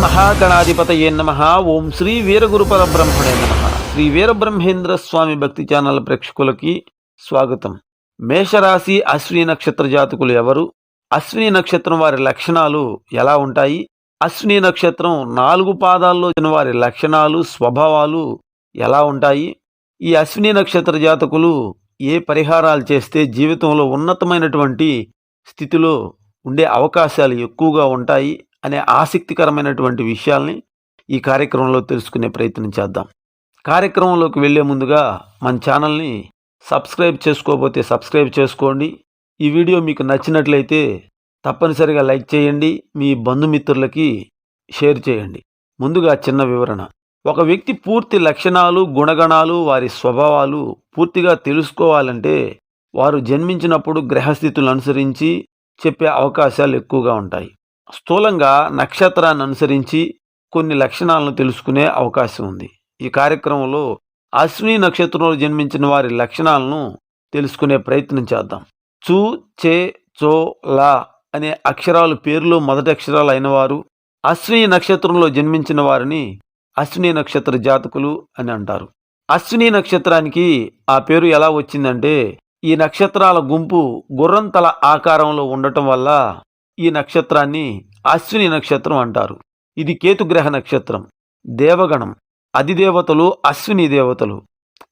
మహాగణాధిపతయే నమ. ఓం శ్రీ వీరగురు పరబ్రహ్మణే నమ. శ్రీ వీరబ్రహ్మేంద్ర స్వామి భక్తి ఛానల్ ప్రేక్షకులకి స్వాగతం. మేషరాశి అశ్విని నక్షత్ర జాతకులు ఎవరు? అశ్విని నక్షత్రం వారి లక్షణాలు ఎలా ఉంటాయి? అశ్విని నక్షత్రం నాలుగు పాదాల్లో వారి లక్షణాలు స్వభావాలు ఎలా ఉంటాయి? ఈ అశ్విని నక్షత్ర జాతకులు ఏ పరిహారాలు చేస్తే జీవితంలో ఉన్నతమైనటువంటి స్థితిలో ఉండే అవకాశాలు ఎక్కువగా ఉంటాయి? అనే ఆసక్తికరమైనటువంటి విషయాల్ని ఈ కార్యక్రమంలో తెలుసుకునే ప్రయత్నం చేద్దాం. కార్యక్రమంలోకి వెళ్ళే ముందుగా మన ఛానల్ని సబ్స్క్రైబ్ చేసుకోకపోతే సబ్స్క్రైబ్ చేసుకోండి. ఈ వీడియో మీకు నచ్చినట్లయితే తప్పనిసరిగా లైక్ చేయండి. మీ బంధుమిత్రులకి షేర్ చేయండి. ముందుగా చిన్న వివరణ. ఒక వ్యక్తి పూర్తి లక్షణాలు గుణగణాలు వారి స్వభావాలు పూర్తిగా తెలుసుకోవాలంటే వారు జన్మించినప్పుడు గ్రహస్థితులను అనుసరించి చెప్పే అవకాశాలు ఎక్కువగా ఉంటాయి. స్థూలంగా నక్షత్రాన్ని అనుసరించి కొన్ని లక్షణాలను తెలుసుకునే అవకాశం ఉంది. ఈ కార్యక్రమంలో అశ్విని నక్షత్రంలో జన్మించిన వారి లక్షణాలను తెలుసుకునే ప్రయత్నం చేద్దాం. చూ చే చో లా అనే అక్షరాలు పేరులో మొదటి అక్షరాలు అయిన వారు అశ్విని నక్షత్రంలో జన్మించిన వారిని అశ్విని నక్షత్ర జాతకులు అని అంటారు. అశ్విని నక్షత్రానికి ఆ పేరు ఎలా వచ్చిందంటే ఈ నక్షత్రాల గుంపు గుర్రంతల ఆకారంలో ఉండటం వల్ల ఈ నక్షత్రాన్ని అశ్విని నక్షత్రం అంటారు. ఇది కేతుగ్రహ నక్షత్రం. దేవగణం. అధిదేవతలు అశ్విని దేవతలు.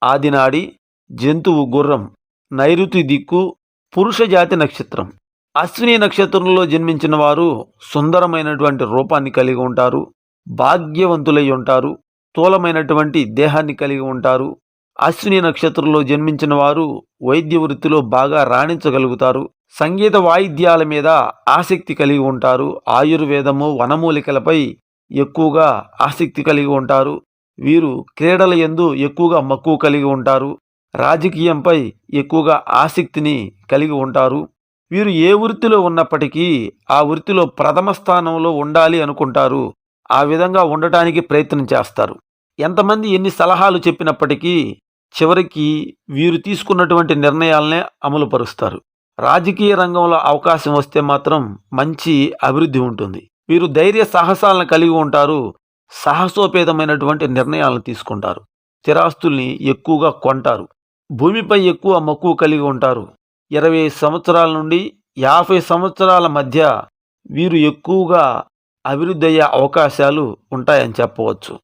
ఆదినాడి జంతువు గుర్రం. నైరుతి దిక్కు పురుష జాతి నక్షత్రం. అశ్విని నక్షత్రంలో జన్మించిన వారు సుందరమైనటువంటి రూపాన్ని కలిగి ఉంటారు. భాగ్యవంతులై ఉంటారు. స్థూలమైనటువంటి దేహాన్ని కలిగి ఉంటారు. అశ్విని నక్షత్రంలో జన్మించిన వారు వైద్య వృత్తిలో బాగా రాణించగలుగుతారు. సంగీత వాయిద్యాల మీద ఆసక్తి కలిగి ఉంటారు. ఆయుర్వేదము వనమూలికలపై ఎక్కువగా ఆసక్తి కలిగి ఉంటారు. వీరు క్రీడల యందు ఎక్కువగా మక్కువ కలిగి ఉంటారు. రాజకీయంపై ఎక్కువగా ఆసక్తిని కలిగి ఉంటారు. వీరు ఏ వృత్తిలో ఉన్నప్పటికీ ఆ వృత్తిలో ప్రథమ స్థానంలో ఉండాలి అనుకుంటారు. ఆ విధంగా ఉండటానికి ప్రయత్నం చేస్తారు. ఎంతమంది ఎన్ని సలహాలు చెప్పినప్పటికీ చివరికి వీరు తీసుకున్నటువంటి నిర్ణయాలనే అమలుపరుస్తారు. రాజకీయ రంగంలో అవకాశం వస్తే మాత్రం మంచి అభివృద్ధి ఉంటుంది. వీరు ధైర్య సాహసాలను కలిగి ఉంటారు. సాహసోపేతమైనటువంటి నిర్ణయాలను తీసుకుంటారు. స్థిరాస్తుల్ని ఎక్కువగా కొంటారు. భూమిపై ఎక్కువ మక్కువ కలిగి ఉంటారు. ఇరవై సంవత్సరాల నుండి యాభై సంవత్సరాల మధ్య వీరు ఎక్కువగా అభివృద్ధి అయ్యే అవకాశాలు ఉంటాయని చెప్పవచ్చు.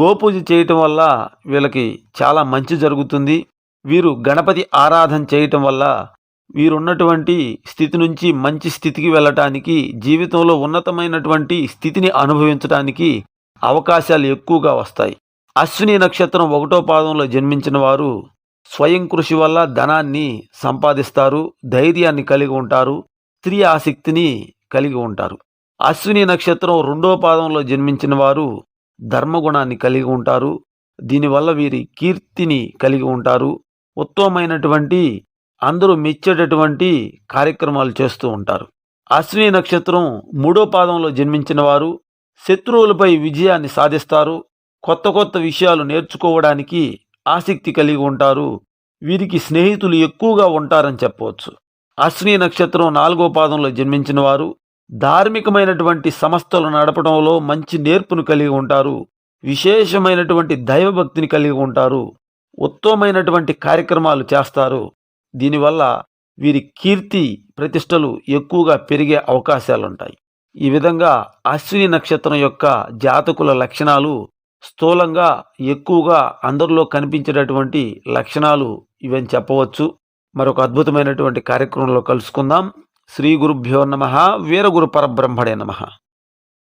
గోపూజ చేయటం వల్ల వీళ్ళకి చాలా మంచి జరుగుతుంది. వీరు గణపతి ఆరాధన చేయటం వల్ల వీరున్నటువంటి స్థితి నుంచి మంచి స్థితికి వెళ్ళటానికి జీవితంలో ఉన్నతమైనటువంటి స్థితిని అనుభవించడానికి అవకాశాలు ఎక్కువగా వస్తాయి. అశ్విని నక్షత్రం ఒకటో పాదంలో జన్మించిన వారు స్వయం కృషి వల్ల ధనాన్ని సంపాదిస్తారు ధైర్యాన్ని కలిగి ఉంటారు స్త్రీ ఆసక్తిని కలిగి ఉంటారు. అశ్విని నక్షత్రం రెండో పాదంలో జన్మించిన వారు ధర్మగుణాన్ని కలిగి ఉంటారు దీనివల్ల వీరి కీర్తిని కలిగి ఉంటారు. ఉత్తమమైనటువంటి అందరూ మెచ్చేటటువంటి కార్యక్రమాలు చేస్తూ ఉంటారు. అశ్విని నక్షత్రం మూడో పాదంలో జన్మించిన వారు శత్రువులపై విజయాన్ని సాధిస్తారు. కొత్త కొత్త విషయాలు నేర్చుకోవడానికి ఆసక్తి కలిగి ఉంటారు. వీరికి స్నేహితులు ఎక్కువగా ఉంటారని చెప్పవచ్చు. అశ్విని నక్షత్రం నాలుగో పాదంలో జన్మించిన వారు ధార్మికమైనటువంటి సంస్థలు నడపడంలో మంచి నేర్పును కలిగి ఉంటారు. విశేషమైనటువంటి దైవభక్తిని కలిగి ఉంటారు. ఉత్తమమైనటువంటి కార్యక్రమాలు చేస్తారు. దీనివల్ల వీరి కీర్తి ప్రతిష్టలు ఎక్కువగా పెరిగే అవకాశాలుంటాయి. ఈ విధంగా అశ్విని నక్షత్రం యొక్క జాతకుల లక్షణాలు స్థూలంగా ఎక్కువగా అందరిలో కనిపించేటటువంటి లక్షణాలు ఇవని చెప్పవచ్చు. మరొక అద్భుతమైనటువంటి కార్యక్రమంలో కలుసుకుందాం. శ్రీ గురుభ్యో నమ. వీరగురు పరబ్రహ్మడే నమ.